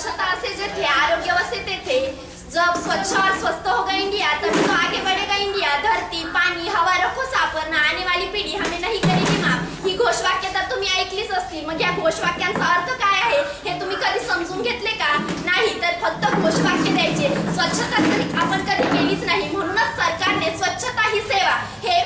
स्वच्छता से जो थे आरोग्य वसे थे। जब स्वच्छ और स्वस्थ होगा इंडिया तभी तो आगे बढ़ेगा इंडिया धरती पाणी हवा रखो साफ वरना आने वाली पिढी हमें नहीं करेगी माफ। ही घोषवाक्य तर तुम्ही ऐकलीच असतील मग या घोषवाक्यांचा अर्थ काय आहे हे तुम्ही कधी समजून घेतले का? नाही तर फक्त घोषवाक्य द्यायचे स्वच्छता तरी आपण कधी केलीच नाही म्हणूनच सरकारने स्वच्छता ही सेवा हे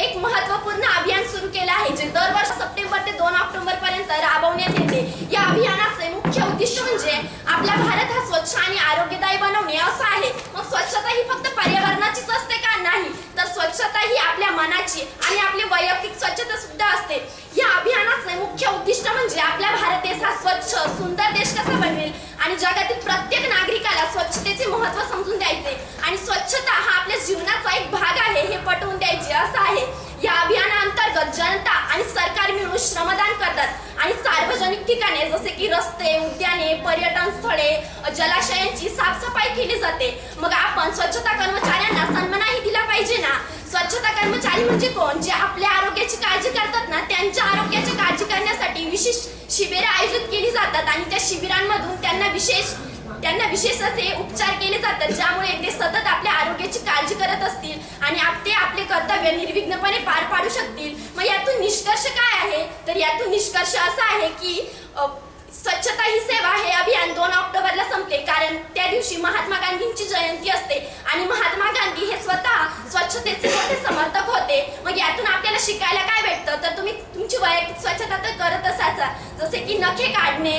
एक महत्त्वपूर्ण अभियान सुरू केलं आहे जे दरवर्ष सप्टेंबर ते दोन ऑक्टोबर पर्यंत राबवण्यात येते या अभियानाचे मुख्य उद्दिष्ट म्हणजे आपला भारत हा स्वच्छ आणि आरोग्यदायी बनवणे असं आहे मग स्वच्छता ही फक्त पर्यावरणाचीच असते का नाही तर स्वच्छता ही आपल्या मनाची आणि आपली वैयक्तिक स्वच्छता सुद्धा असते. या अभियानाचे मुख्य उद्दिष्ट म्हणजे आपला भारत देश हा स्वच्छ सुंदर देश कसा बनवेल? आणि जगातील प्रत्येक नागरिकाला स्वच्छतेचे महत्त्व समजून द्यायचे. आणि स्वच्छता हा आपल्या जीवनाचा एक भाग आहे हे पटवून द्यायचे असं आहे. या अभियानाअंतर्गत जनता आणि सरकार मिळून श्रमदान करतात. आणि सार्वजनिक ठिकाणे जसे की रस्ते उद्याने पर्यटन स्थळे जलाशयांची साफसफाई केली जाते. मग आपण स्वच्छता कर्मचाऱ्यांना सन्मानही दिला पाहिजे ना? स्वच्छता कर्मचारी म्हणजे कोण? जे आपल्या आरोग्याची काळजी करतात ना त्यांच्या आरोग्याची काळजी करण्यासाठी विशेष शिबिरे आयोजित केली जातात आणि त्या शिबिरांमधून त्यांना विशेष त्यांना विशेष असे उपचार केले जातात ज्यामुळे ते सतत आपल्या आरोग्याची काळजी करत असतील आणि आप- ते आपले कर्तव्य निर्विघ्नपणे पार पाडू शकतील. मग यातून निष्कर्ष काय आहे? तर यातून निष्कर्ष असा आहे की स्वच्छता ही सेवा हे अभियान दोन ऑक्टोबरला संपले. कारण त्या दिवशी महात्मा गांधींची जयंती असते. आणि महात्मा गांधी हे स्वतः स्वच्छतेचे मोठे समर्थक होते. मग यातून आपल्याला शिकायला काय भेटतं? तर तुम्ही तुमची वैयक्तिक स्वच्छता तर करत असतात जसे की नखे काढणे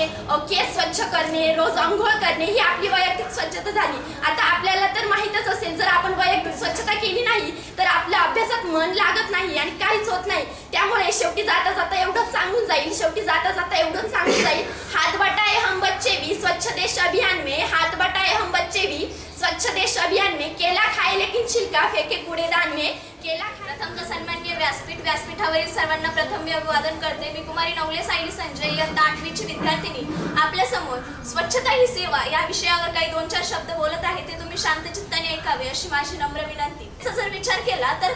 केस स्वच्छ करणे रोज अंघोळ करणे ही आपली वैयक्तिक स्वच्छता झाली. आता आपल्याला तर माहीतच असेल जर आपण वैयक्तिक स्वच्छता केली नाही तर आपल्या अभ्यासात मन लागत नाही आणि काहीच होत नाही. त्यामुळे शेवटी जाता जाता एवढंच सांगून जाईल शेवटी जाता जाता एवढंच सांगून जाईल. हाथ बटाए हम बच्चे भी स्वच्छ देश अभियान में हाथ बटाए हम बच्चे भी स्वच्छ देश अभियान में केला खाए लेकिन छिलका फेके कूड़ेदान में केला खाए सन्मान्य व्यासपीठ व्यासपीठावरील सर्वांना प्रथम मी अभिवादन करते. मी कुमारी नवले सायली संजय यंदा आठवीची विद्यार्थिनी. आपल्यासमोर स्वच्छता ही सेवा या विषयावर काही दोन चार शब्द बोलत आहे ते तुम्ही शांत चित्ताने ऐकावे अशी माझी नम्र विनंती. जर विचार केला तर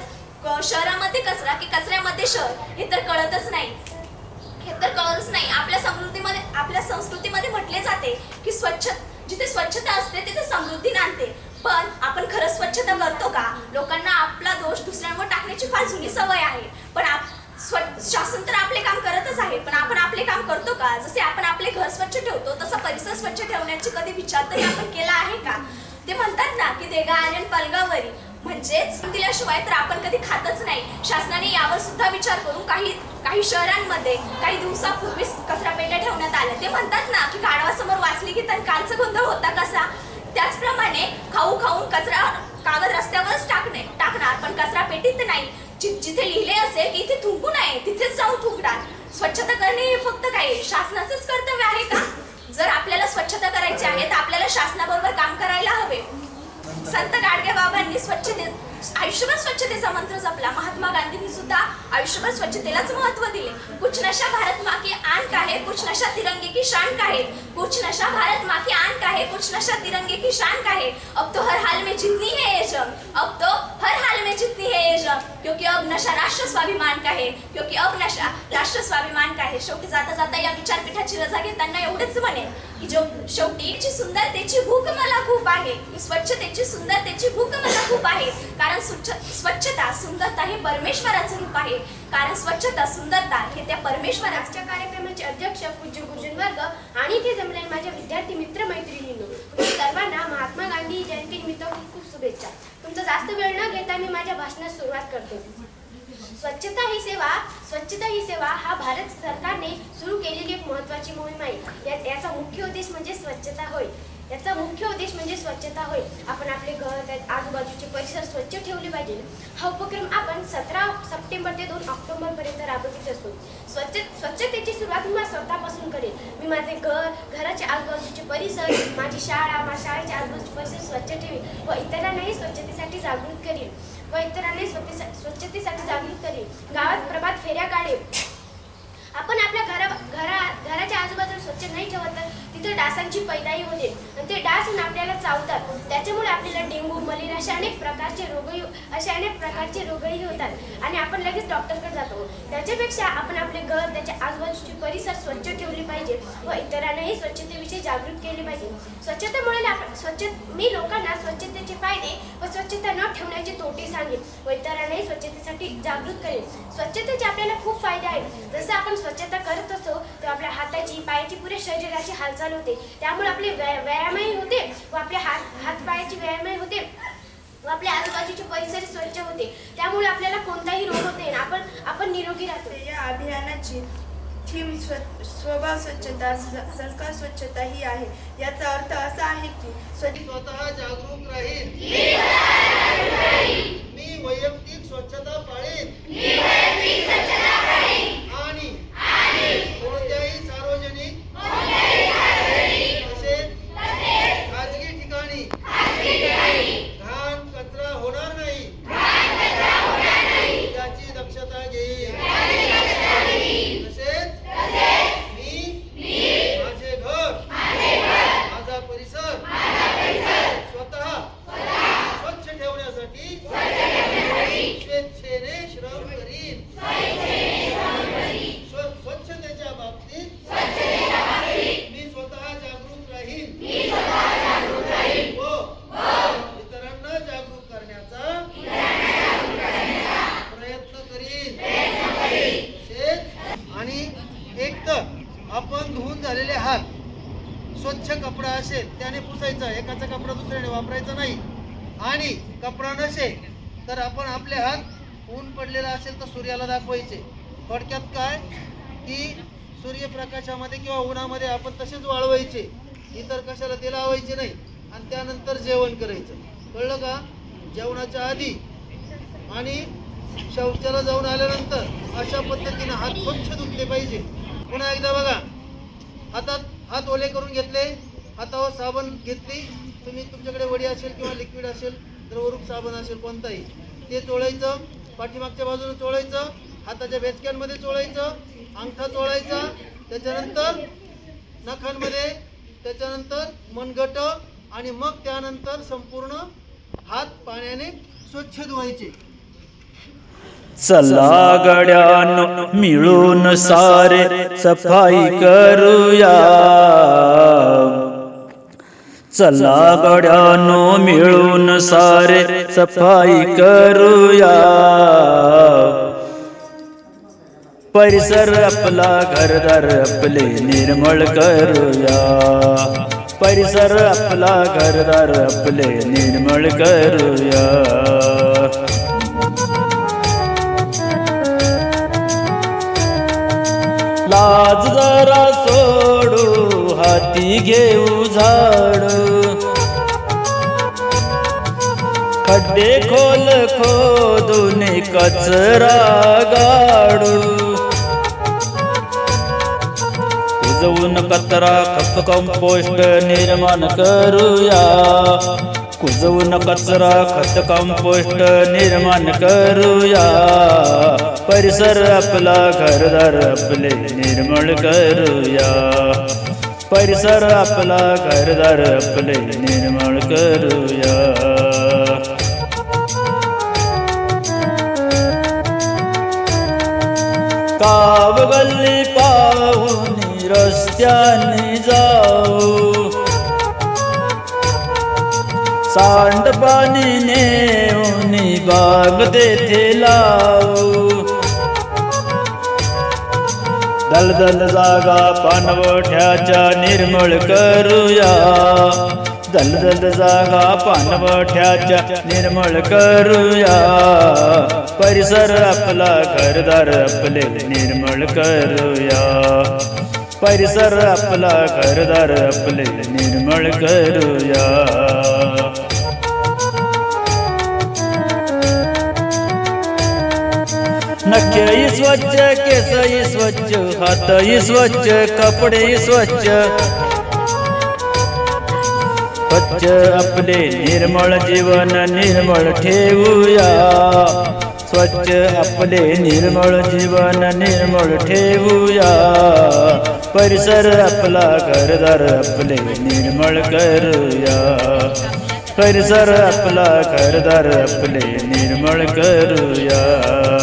शहरामध्ये कचरा की कचऱ्यामध्ये शहर हे तर कळतच नाही. हे तर कळतच नाही. आपल्या समृद्धीमध्ये आपल्या संस्कृतीमध्ये म्हटले जाते की स्वच्छ जिथे स्वच्छता असते तिथे समृद्धी नांदते. पण आपण खरं स्वच्छता करतो का? लोकांना आपला दोष दुसऱ्यांवर टाकण्याची फार जुनी सवय आहे. पण आप स्व शासन तर आपले काम करतच आहे. पण आपण आपले काम करतो का? जसे आपण आपले घर स्वच्छ ठेवतो तसा परिसर स्वच्छ ठेवण्याची कधी विचार तरी आपण केला आहे का? ते म्हणतात ना की देगा आनंद पलगावरी. म्हणजेच दिल्याशिवाय तर आपण कधी खातच नाही. शासनाने यावर सुद्धा विचार करून काही काही शहरांमध्ये काही दिवसापूर्वी कचरा पेट्या ठेवण्यात आल्या. ते म्हणतात ना की गाढवासमोर वाचली की तर कालचा गोंधळ होता कसा? त्याचप्रमाणे खाऊ खाऊन कचरा कागद रस्त्यावरच टाकणे टाकणार पण कचरा पेटीत नाही. जिथे लिहिले असेल की इथे थुंकू नये तिथेच जाऊन थुंकणार. स्वच्छता करणे हे फक्त काय शासनाचंच कर्तव्य आहे का? जर आपल्याला स्वच्छता करायची आहे तर आपल्याला शासनाबरोबर काम करायला हवे. संत गाडगे बाबांनी स्वच्छते आयुष्यभर स्वच्छतेचा मंत्र जपला. महात्मा गांधींनी सुद्धा आयुष्यभर स्वच्छतेलाच महत्त्व दिले. कुछ नशा भारत माँ की आन का है कुछ नशा तिरंगे की शान का है कुछ नशा भारत माँ की आन का है कुछ नशा तिरंगे की शान का है अब तो हर हाल में जितनी है ये जंग अब तो हर हाल में जितनी है ये जंग क्योंकि अब नशा राष्ट्र स्वाभिमान का है क्योंकि अब नशा राष्ट्र स्वाभिमान का है शेवटी जाता जाता या विचारपीठाची रजा घेताना एवढंच म्हणे की जो शेवटीची सुंदरतेची भूक मला खूप आहे की स्वच्छतेची सुंदरतेची भूक मला खूप आहे. कारण स्वच्छ स्वच्छता सुंदरता हे परमेश्वराचं रूप आहे. कारण स्वच्छता सुंदरता हे त्या परमेश्वराच्या कार्यक्रमाचे अध्यक्ष पूज्य गुरुजन वर्ग आणि ते जमलेले माझ्या विद्यार्थी मित्र मैत्रिणींनो सर्वांना महात्मा गांधी जयंती निमित्त खूप खूप शुभेच्छा. तुमचा जास्त वेळ न घेता मी माझ्या भाषणास सुरुवात करतो. स्वच्छता ही सेवा स्वच्छता ही सेवा हा भारत सरकारने सुरू केलेली एक महत्वाची मोहीम आहे. याचा मुख्य उद्देश म्हणजे स्वच्छता होय. याचा मुख्य उद्देश म्हणजे स्वच्छता होय. आपण आपले घर आजूबाजूचे परिसर स्वच्छ ठेवले पाहिजे. हा उपक्रम आपण सतरा सप्टेंबर ते दोन ऑक्टोबर पर्यंत राबवित असतो. स्वच्छ स्वच्छतेची सुरुवात मी स्वतःपासून करेन. मी माझे घर घराचे आजूबाजूचे परिसर माझी शाळा माझ्या शाळेचे आजूबाजूचे परिसर स्वच्छ ठेवीन व इतरांनाही स्वच्छतेसाठी जागृत करेन. व इतरांनाही स्वच्छते स्वच्छतेसाठी जागृत करेन. गावात प्रभात फेऱ्या काढेल आपण आपल्या घरा घरा घराच्या आजूबाजूला स्वच्छ नाही ठेवत तर तिथं डासांची पैदाई होते. आणि ते आपल्याला डेंगू मलेरिया अशा अनेक प्रकारचे रोगही अशा अनेक प्रकारचे रोगही होतात. आणि आपण लगेच डॉक्टरकडे जातो. त्याच्यापेक्षा आपण आपले घर त्याच्या आजूबाजूचे परिसर स्वच्छ ठेवले पाहिजे व इतरांनाही स्वच्छतेविषयी जागृत केले पाहिजे. स्वच्छतेमुळे स्वच्छ मी लोकांना स्वच्छतेचे फायदे व स्वच्छता न ठेवण्याचे तोटे सांगेन व इतरांनाही स्वच्छतेसाठी जागृत करेन. स्वच्छतेचे आपल्याला खूप फायदे आहेत. जसं आपण स्वच्छता करत असतो तर आपल्या हाताची पायाची पुरे शरीराची हालचाल होते. त्यामुळे आपले व्यायामही होते व आपल्या हात हात पायाची व्यायामही होते. व आपल्या आजूबाजूचे परिसर स्वच्छ होते. त्यामुळे आपल्याला कोणताही रोग होत नाही. आपण आपण निरोगी राहतो. या अभियानाची थीम स्व स्वभाव स्वच्छता संस्कार स्वच्छता ही आहे. याचा अर्थ असा आहे की स्वच्छ स्वतः जागरूक राहील. मी वैयक्तिक स्वच्छता पाळीन आणि कोणत्याही सार्वजनिक तसेच खाजगी ठिकाणी घाण कचरा होणार नाही याची दक्षता घेईन तसेच मी माझे घर माझा परिसर स्वतः स्वच्छ ठेवण्यासाठी स्वेच्छेने श्रम करीन स्व- स्वच्छतेच्या बाबतीत मी स्वतः जागरूक राहीन व इतरांना जागरूक करण्याचा प्रयत्न करीन तसेच आणि एक तर आपण धुवून झालेले हात स्वच्छ कपडा असेल त्याने पुसायचा. एकाचा कपडा दुसऱ्याने वापरायचा नाही. आणि कपडा नसेल तर आपण आपले हात ऊन पडलेला असेल तर सूर्याला दाखवायचे. थोडक्यात काय? की सूर्यप्रकाशामध्ये किंवा उन्हामध्ये आपण तसेच वाळवायचे. इतर कशाला ते लावायचे नाही. आणि त्यानंतर जेवण करायचं. कळलं का? जेवणाच्या आधी आणि शौचाला जाऊन आल्यानंतर अशा पद्धतीनं हात स्वच्छ धुतले पाहिजे. पुन्हा एकदा बघा. हातात हात ओले करून घेतले हातावर साबण घेतली. तुम्ही तुमच्याकडे वडी असेल किंवा लिक्विड असेल द्रवरूप साबण असेल कोणताही ते चोळायचं पाठीमागच्या बाजूने चोळायचं हाताच्या बेचक्यांमध्ये चोळायचं अंगठा चोळायचा त्याच्यानंतर नखांमध्ये त्याच्यानंतर मनगट आणि मग त्यानंतर संपूर्ण हात पाण्याने स्वच्छ धुवायचे. चला गड्यानो मिळून सारे सफाई करूया. चला गड्यानो मिळून सारे सफाई करूया. परिसर आपला घरदार आपले निर्मळ करूया. परिसर आपला घरदार आपले निर्मळ करूया. आज जरा सोडू हाती घेऊ झाड. खड्डे खोल खोदून कचरा गाडू. कुजवून कचरा खत कंपोस्ट निर्माण करूया. कुजवून कचरा खत कंपोस्ट निर्माण करूया. परिसर आपला घरदार आपले निर्मळ करूया। परिसर आपला घरदार आपले निर्मळ करूया। काव गल्ली पाहून रस्त्याने जाऊ। सांडपाणी नेऊन बाग तेथे लावू। दलदल जागा पानवठ्याच्या निर्मळ करूया. दलदल जागा पानवठ्याच्या निर्मळ करूया. परिसर आपला घरदार आपले निर्मळ करूया. परिसर आपला घरदार आपले निर्मळ करूया. नख्यही स्वच्छ केसही स्वच्छ हातही स्वच्छ कपडेही स्वच्छ. स्वच्छ आपले निर्मळ जीवन निर्मळ ठेवूया. स्वच्छ आपले निर्मळ जीवन निर्मळ ठेवूया. परिसर आपला घरदार आपले निर्मळ करूया. परिसर आपला घरदार आपले निर्मळ करूया.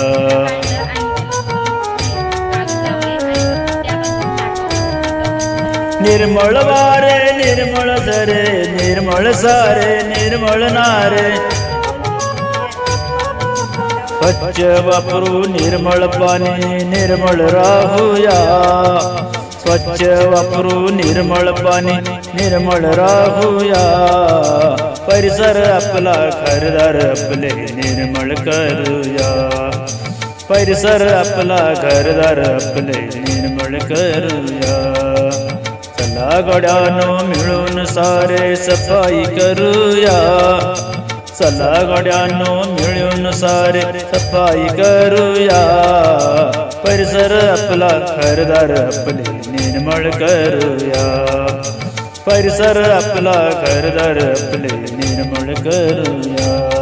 निर्मळ वारे निर्मळ झरे निर्मळ सारे निर्मळ नारे. स्वच्छ वापरू निर्मळ पाणी निर्मळ राहूया. स्वच्छ वापरू निर्मळ पाणी निर्मळ राहूया. परिसर आपला घरदार आपले निर्मळ करूया. परिसर आपला घरदार आपले निर्मळ करूया. गड्यानो मिळून सारे सफाई करूया. चला गड्यानो मिळून सारे सफाई करूया. परिसर आपला घरदार आपले निर्मळ करूया. परिसर आपला घरदार आपले निर्मळ करूया.